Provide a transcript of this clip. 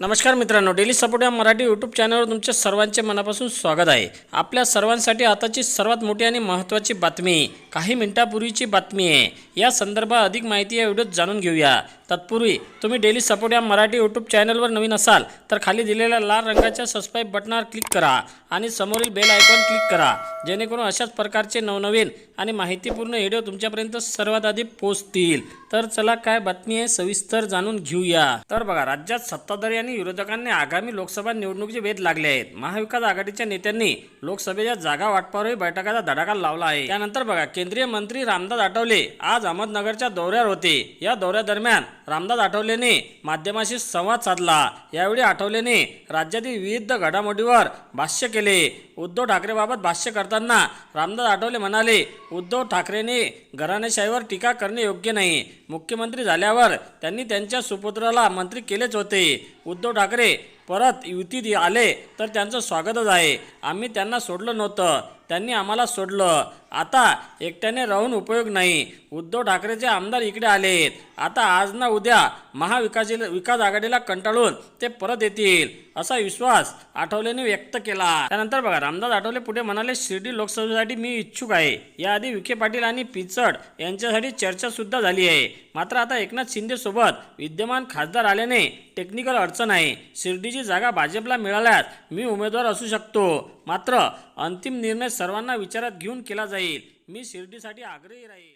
नमस्कार मित्रांनो daily support या मराठी यूट्यूब चॅनलवर तुमच्या सर्वांचे मनापासून स्वागत आहे. आपल्या सर्वांसाठी आताची सर्वात मोठी आणि महत्त्वाची बातमी काही मिनिटापूर्वीची बातमी आहे. या संदर्भात अधिक माहिती या व्हिडिओत जाणून घेऊया. तत्पूर्वी तुम्ही डेली सपोर्ट या मराठी यूट्यूब चॅनलवर नवीन असाल तर खाली दिलेल्या लाल रंगाच्या सबस्क्राईब बटनावर क्लिक करा आणि समोरील बेल आयकॉन क्लिक करा. जेणेकरून अशाच प्रकारचे नवनवीन आणि माहितीपूर्ण व्हिडिओ तुमच्यापर्यंत सर्वात आधी पोहोचतील. तर चला काय बातमी आहे सविस्तर जाणून घेऊया. तर बघा राज्यात सत्ताधारी आणि विरोधकांनी आगामी लोकसभा निवडणुकीचे वेध लागले आहेत. महाविकास आघाडीच्या नेत्यांनी लोकसभेच्या जागा वाटपावरही बैठकाचा धडाका लावला आहे. त्यानंतर बघा केंद्रीय मंत्री रामदास आठवले आज अहमदनगरच्या दौऱ्यावर होते. या दौऱ्यादरम्यान रामदास आठवलेने माध्यमाशी संवाद साधला. यावेळी आठवलेने राज्यातील विविध घडामोडीवर भाष्य केले. उद्धव ठाकरेबाबत भाष्य करताना रामदास आठवले म्हणाले उद्धव ठाकरेने घराणेशाहीवर टीका करणे योग्य नाही. मुख्यमंत्री झाल्यावर त्यांनी त्यांच्या सुपुत्राला मंत्री केलेच होते. उद्धव ठाकरे परत युतीत आले तर त्यांचं स्वागतच आहे. आम्ही त्यांना सोडलं नव्हतं. त्यांनी आम्हाला सोडलं. आता एकट्याने राहून उपयोग नाही. उद्धव ठाकरेचे आमदार इकडे आलेत. आता आज ना उद्या महाविकासी विकास आघाडीला कंटाळून ते परत येतील असा विश्वास आठवलेने व्यक्त केला. त्यानंतर बघा रामदास आठवले पुढे म्हणाले शिर्डी लोकसभेसाठी मी इच्छुक आहे. याआधी विखे पाटील आणि पिचड यांच्यासाठी चर्चासुद्धा झाली आहे. मात्र आता एकनाथ शिंदेसोबत विद्यमान खासदार आल्याने टेक्निकल अडचण आहे. शिर्डी शिर्डीची जागा भाजपला मिळाल्यास मी उमेदवार असू शकतो. मात्र अंतिम निर्णय सर्वांना विचारात घेऊन केला जाईल. मी शिर्डीसाठी आग्रही राहील.